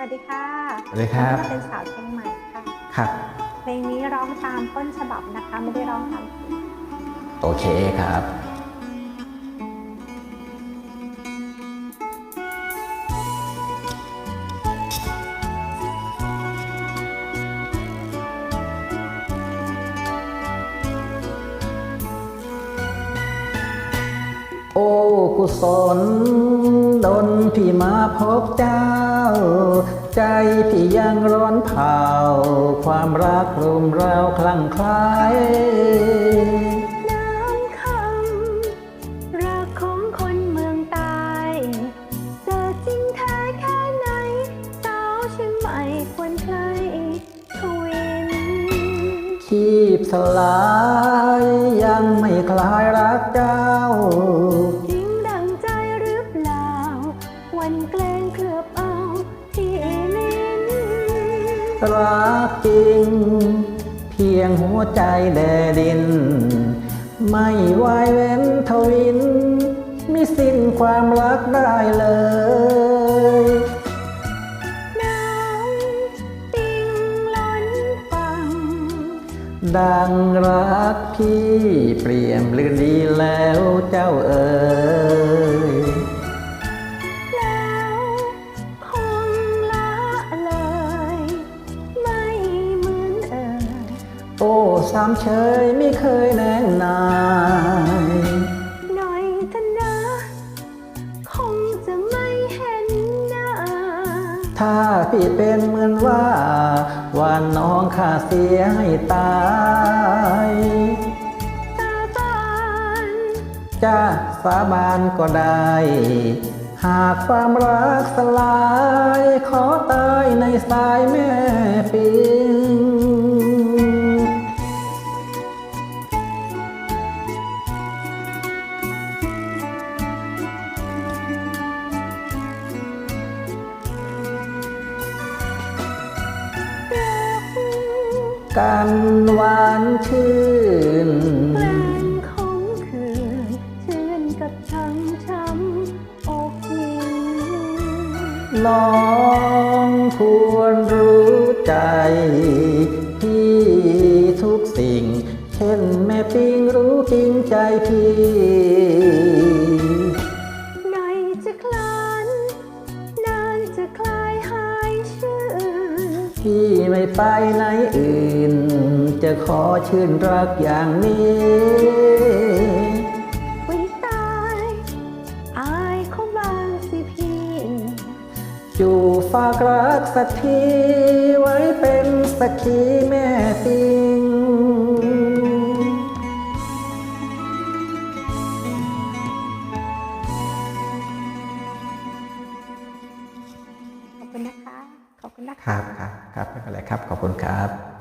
วัสดีค่ะสวัสดีครับวันนี้เป็นสาวเชียงใหม่ค่ะครับเพลงนี้ร้องตามต้นฉบับนะคะ ไม่ได้ร้องตามเพลงโอเคครับ กุศลดนพี่มาพบเจ้า ใจพี่ยังร้อนเผาความรักรุมเราคลั่งคล้น้ำคำรักของคนเมืองใต้เจอจริงแท้แค่ไหนสาวเชียงใหม่ควรใครทวินชีพสลายยังไม่คลายรักเจ้า วันแกล้งเคลือบเอาที่ลิ้นรักจริง เพียงหัวใจแดดิน ไม่วายเว้นทวินมิสิ้นความรักได้เลยน้ำปิงล้นฟัง ดังรักพี่เปลี่ยมลืนดีแล้วเจ้าเอ๋ย โอ้สามเชยไม่เคยแน่นาย หน่อยเถอะนะ คงจะไม่เห็นหน้า ถ้าพี่เป็นเหมือนว่าวันน้องข้าเสียให้ตาย ตาบานจะสาบานก็ได้ หากความรักสลาย ขอตายในสายแม่ปิง กันหวานชื่นแกล้งคงคืนชื่นกับช้ำช้ำอกยิงน้องควรรู้ใจพี่ทุกสิ่ง เช่นแม่ปิงรู้จริงใจพี่ พี่ไม่ไปไหนอื่น จะขอชื่นรักอย่างนี้วิตายอายเขาบางสิพี่ จูฝากรักสักทีไว้เป็นสักขีแม่ปิงขอบคุณนะคะ ขอบคุณนะครับครับครับไม่เป็นไรครับ ขอบคุณครับ